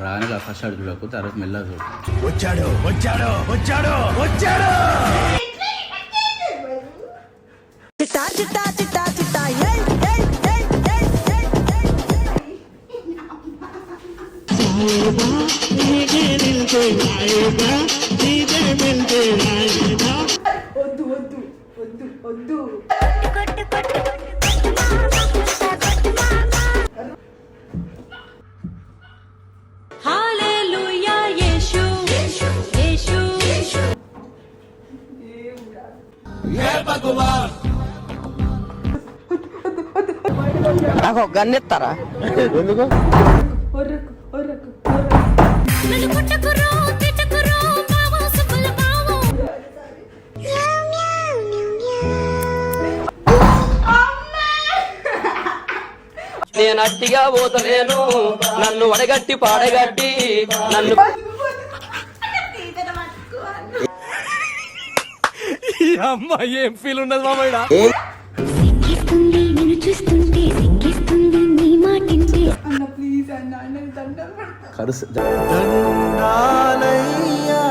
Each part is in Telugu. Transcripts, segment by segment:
రాని ఫస్ట్ ఆడు చూడకు తర్వాత మెల్లగా చూడు. వచ్చాడు వచ్చాడు వచ్చాడు వచ్చాడు! చిట్టా చిట్టా చిట్టా చిట్టా ఏయ్ ఏయ్ ఏయ్ ఏయ్ ఏయ్ ఏయ్ వద్దు వద్దు వద్దు వద్దు. నాకు ఒక గన్ ఇస్తారా? బావో నేను అట్టిగా పోతలేను. నన్ను వడగట్టి పాడగట్టి నన్ను అమ్మాయి ఏం ఫీల్ ఉండదు మామయ్య సిక్కిస్తుంది నిన్ను చూస్తుంటే సిక్కిస్తుంది నీ మాటింటే అన్న ప్లీజ్ అన్న అన్న దండం పెడతా. కరుసు. రాజువయ్యా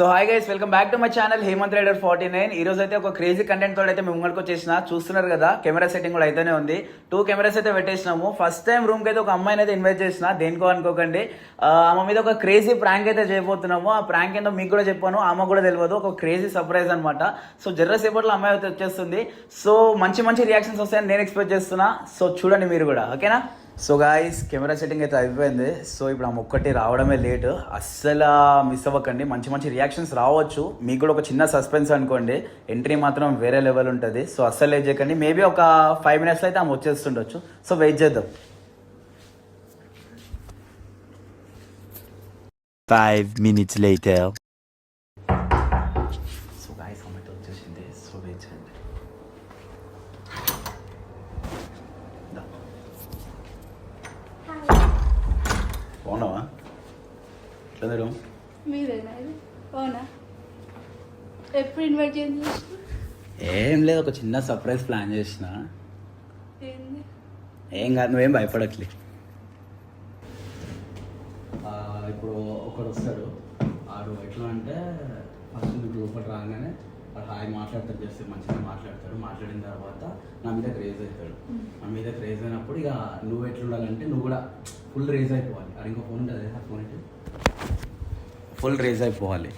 so hi guys welcome back to my channel Hemanth rider forty nine ఈ రోజు అయితే ఒక క్రేజీ కంటెంట్ తోటి అయితే మేము ముంగడికి వచ్చేసిన. చూస్తున్నారు కదా కెమెరా సెట్టింగ్ కూడా అయితేనే ఉంది. టూ కెమెరాస్ అయితే పెట్టేసినాము. ఫస్ట్ టైం రూమ్ అయితే ఒక అమ్మాయిని అయితే ఇన్వైట్ చేసిన. దేనికో అనుకోకండి. ఆమె మీద ఒక క్రేజీ ప్రాంక్ అయితే చేయబోతున్నాము. ఆ ప్రాంక్ ఏంటో మీకు కూడా చెప్పాను ఆమె కూడా తెలియదు. ఒక క్రేజీ సర్ప్రైజ్ అనమాట సో జర్ర సేపట్లో అమ్మాయి అయితే వచ్చేస్తుంది. సో మంచి మంచి రియాక్షన్స్ వస్తాయని నేను ఎక్స్పెక్ట్ చేస్తున్నా. సో చూడండి మీరు కూడా ఓకేనా సో గాయస్ కెమెరా సెట్టింగ్ అయితే అయిపోయింది. సో ఇప్పుడు ఆమె ఒక్కటి రావడమే లేట్ అస్సలు మిస్ అవ్వకండి. మంచి మంచి రియాక్షన్స్ రావచ్చు. మీకు కూడా ఒక చిన్న సస్పెన్స్ అనుకోండి. ఎంట్రీ మాత్రం వేరే లెవెల్ ఉంటుంది. సో అస్సలు లేట్ చేయకండి. మేబీ ఒక ఫైవ్ మినిట్స్లో అయితే ఆమె వచ్చేస్తుండొచ్చు. సో వెయిట్ చేద్దాం. Five minutes later so guys ఆమె అయితే వచ్చేసింది సో వెయిట్ చేయండి దా. బాగున్నావా అవునా? ఎప్పుడు ఇన్వైట్ చేయండి ఏం లేదు ఒక చిన్న సర్ప్రైజ్ ప్లాన్ చేసిన. ఏంది? ఏం కాదు నువ్వేం భయపడట్లే. ఇప్పుడు ఒకడు వస్తాడు. ఆడు ఎట్లా అంటే ఫస్ట్ నువ్వు లోపల రాగానే హాయ్ మాట్లాడతాడు చేస్తే మంచిగా మాట్లాడతాడు మాట్లాడిన తర్వాత నా మీద క్రేజ్ అవుతాడు. నా మీద క్రేజ్ అయినప్పుడు ఇక నువ్వు ఎట్లా ఉండాలంటే నువ్వు కూడా ఫుల్ రేజ్ అయిపోవాలి. అది ఇంకో ఫోన్ ఉంటుంది ఆ ఫోన్ ఫుల్ రేజ్ అయిపోవాలి.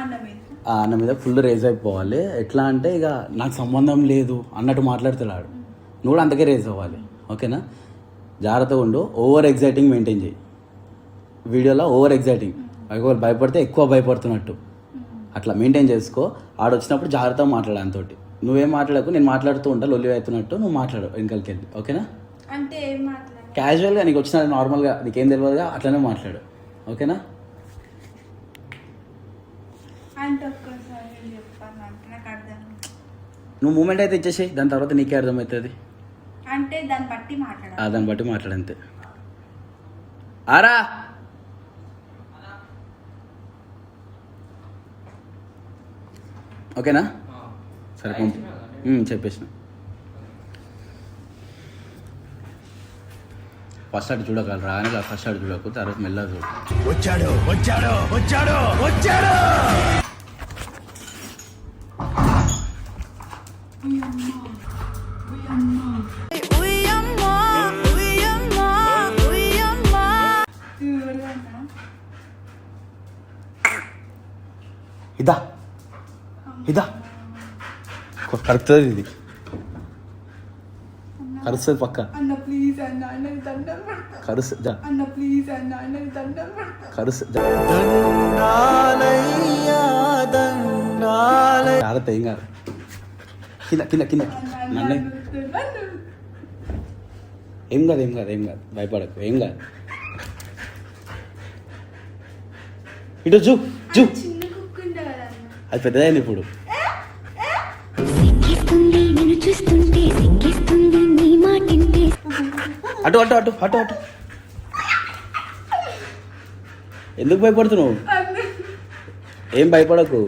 అన్న మీద. ఆ అన్న మీద ఫుల్ రేజ్ అయిపోవాలి. ఎట్లా అంటే ఇక నాకు సంబంధం లేదు అన్నట్టు మాట్లాడుతున్నాడు. నువ్వు కూడా అంతకే రేజ్ అవ్వాలి. ఓకేనా? జాగ్రత్తగా ఉండు. ఓవర్ ఎగ్జైటింగ్ మెయింటైన్ చేయి. వీడియోలో ఓవర్ ఎగ్జైటింగ్ ఒకవేళ భయపడితే ఎక్కువ భయపడుతున్నట్టు. అట్లా మెయింటైన్ చేసుకో. ఆడ వచ్చినప్పుడు జాగ్రత్తగా మాట్లాడు అంతోటి. నువ్వేం మాట్లాడకు నేను మాట్లాడుతూ ఉంటా లొల్లి అవుతున్నట్టు నువ్వు మాట్లాడు వెనకాలకి వెళ్ళి ఓకేనా? అంటే క్యాజువల్గా నీకు వచ్చిన నార్మల్గా నీకేం తెలియదుగా అట్లనే మాట్లాడు ఓకేనా? నువ్వు మూమెంట్ అయితే ఇచ్చేసేయి దాని తర్వాత నీకే అర్థమవుతుంది. అంటే దాన్ని బట్టి మాట్లాడాలి. ఆ, దాన్ని బట్టి మాట్లాడంతే ఆరా! ఓకేనా? సరే పంపు. చెప్పేసిన. ఫస్ట్ అటు చూడగలరు రాని ఫస్ట్ అటు చూడకు తర్వాత మెల్లగా చూడు. వచ్చాడు వచ్చాడు వచ్చాడు వచ్చాడు! ఇదా. ఇదా కరుతుంది ఇది కరుస్తుంది పక్క అన్న ప్లీజ్ అన్న అన్న దండం పెడతా కరుస్తుంది అన్న ప్లీజ్ అన్న అన్న దండం పెడతా కరుస్తుంది జాగ్రత్త ఏం కాదు కింద కింద నన్ను ఏం కాదు ఏం కాదు ఏం కాదు భయపడకు ఏం కాదు ఇటు జూ జూ అది పెద్దదైంది ఇప్పుడు. అటు అటు అటు అటు అటు. ఎందుకు భయపడుతున్నావు? ఏం భయపడకు.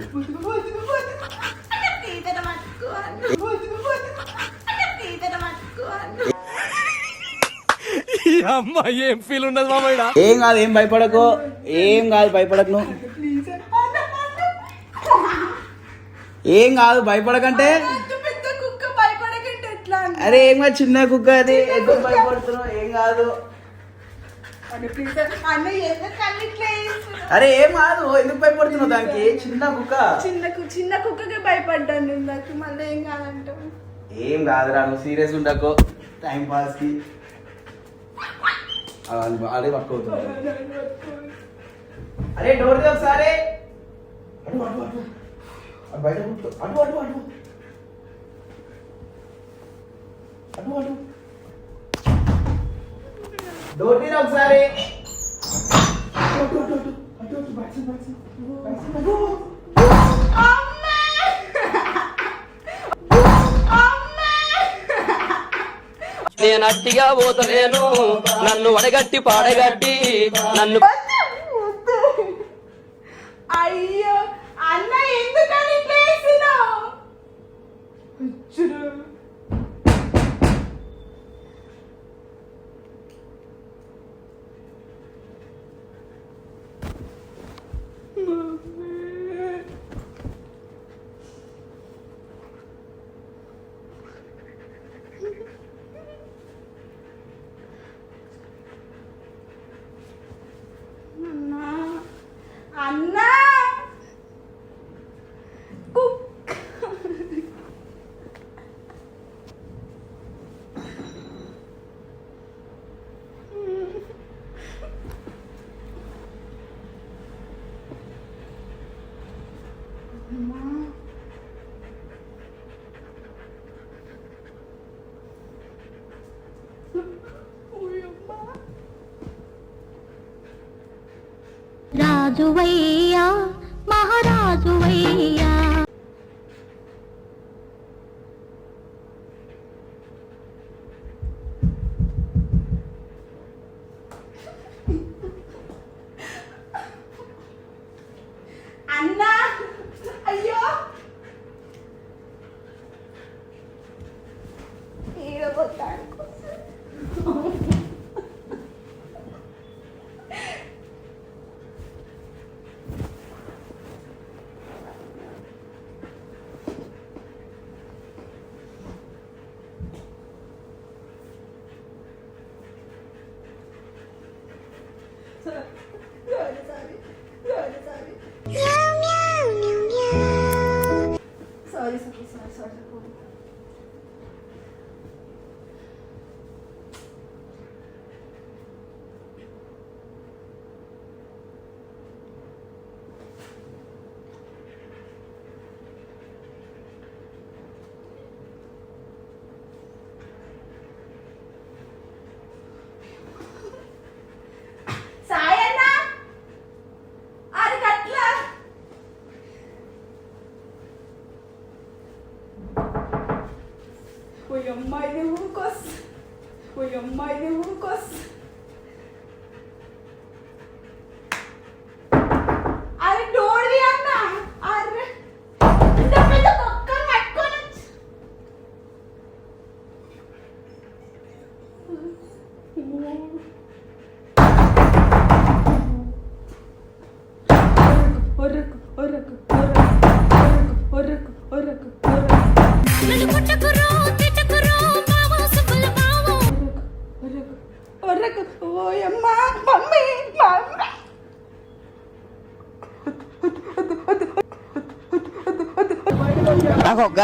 ఏం ఫీల్ ఉండదు మామయ్య ఏం కాదు ఏం భయపడకు. ఏం కాదు భయపడకు నువ్వు. ఏం కాదు భయపడకంటే? అరే ఏం కాదు చిన్న కుక్క అది. ఎందుకు భయపడుతున్నావు ఏం కాదు? అరే ఏం కాదు ఎందుకు భయపడుతున్నావు దానికి? చిన్న కుక్క. చిన్న చిన్న కుక్కకి భయపడ్డాను నాకు మళ్ళీ ఏం కాదంటావు? ఏం కాదురా నువ్వు సీరియస్ ఉండకు. టైం పాస్కి. అదే వర్క్ అవుతుంది. అరే డోర్ ఒకసారి. అది బయట కూర్చో అడు అడు అడు. అడు అటు డోర్ తీరా ఒకసారి. నేను అట్టిగా పోతలేను. నన్ను వడగట్టి పాడగట్టి నన్ను అయ్యో. అన్న ఎందుకని ప్లేసినావు ఇచ్చురు రాజువయ్యా మహారాజువయ్యా cabeça do Sérgio sorte pública. Huyom a de Lucas. Huyom a de Lucas.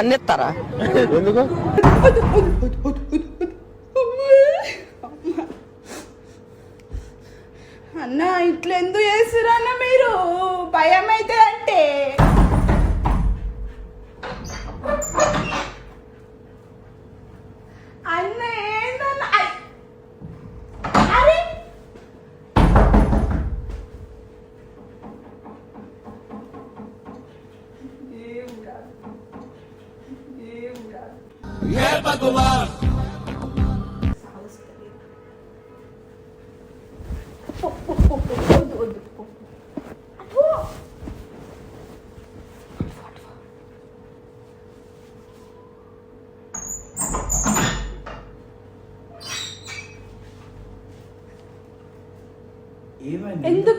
దండెత్తారా ఎందుకు? అన్న చేసిరన్న మీరు? భయం అయితే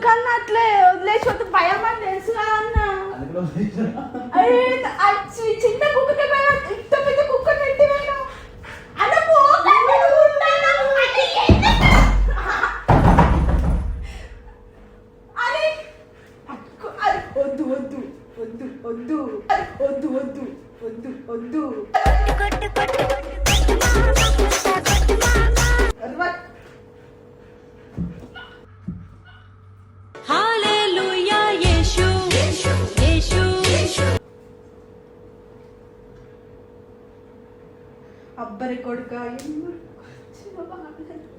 ఎందుకన్నా అట్లే వదిలేసి వద్దు భయం అని తెలుసు కదా అన్న. అరే ఆ చి- చిన్న కుక్కకి భయం ఇంత పెద్ద కుక్క పోయినా అన్న పోకండి అది ఎందుకు? వద్దు వద్దు వద్దు వద్దు. వద్దు వద్దు వద్దు 뭘까 인물 같이 넘어가면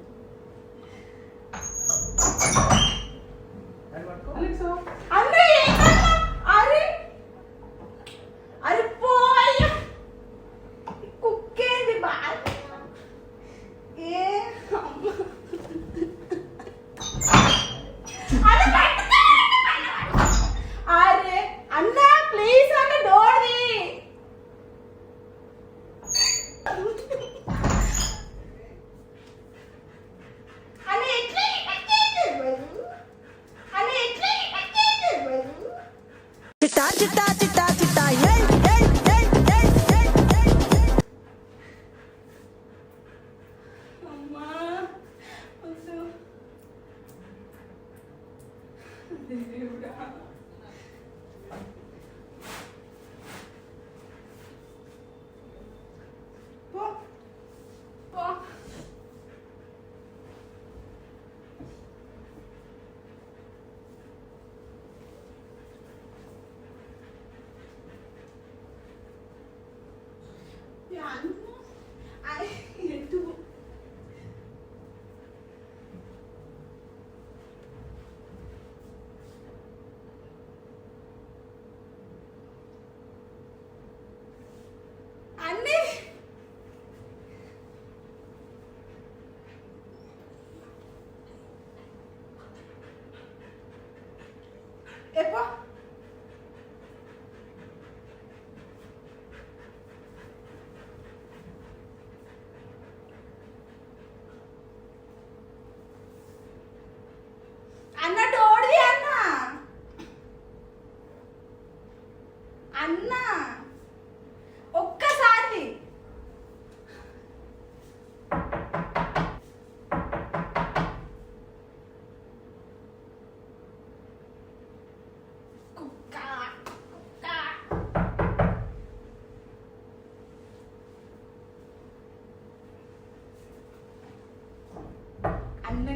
দেখো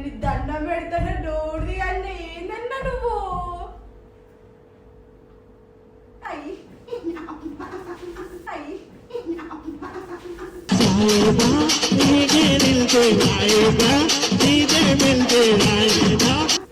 అన్నని దండం పెడతాను డోర్ది అన్న ఏందన్నా నువ్వు? అయ్యి అయ్యి సమస్య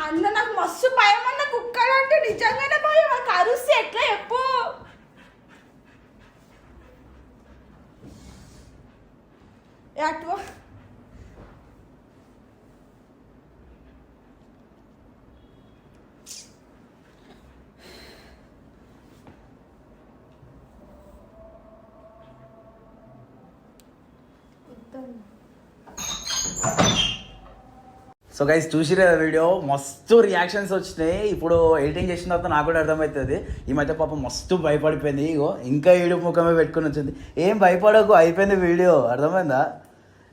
అన్న నాకు మస్తు భయం అన్న కుక్కలు అంటే నిజంగానే భయం. నాకు అరుస్తే ఎట్లా చెప్పు? అటు సో గైస్ చూసిరే వీడియో? మస్తు రియాక్షన్స్ వచ్చినాయి. ఇప్పుడు ఎడిటింగ్ చేసిన తర్వాత నాకు కూడా అర్థమవుతుంది. ఈ మధ్య పాపం మస్తు భయపడిపోయింది. ఇగో ఇంకా ఏడు ముఖమే పెట్టుకుని వచ్చింది. ఏం భయపడకు అయిపోయింది వీడియో. అర్థమైందా?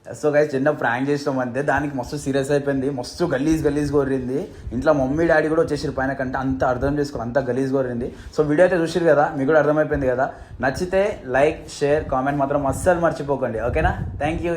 సో గైస్ చిన్న ప్రాంక్ చేసినాం అంతే. దానికి మస్తు సీరియస్ అయిపోయింది. మస్తు గలీజ్ గలీజ్ కోరింది ఇంట్లో మమ్మీ డాడీ కూడా వచ్చేసారు పైన కంటే. అంత అర్థం చేసుకోరు అంత గలీజ్ కోరింది సో వీడియో అయితే చూసిరు కదా? మీకు కూడా అర్థమైపోయింది కదా? నచ్చితే లైక్ షేర్ కామెంట్ మాత్రం అస్సలు మర్చిపోకండి. ఓకేనా? Thank you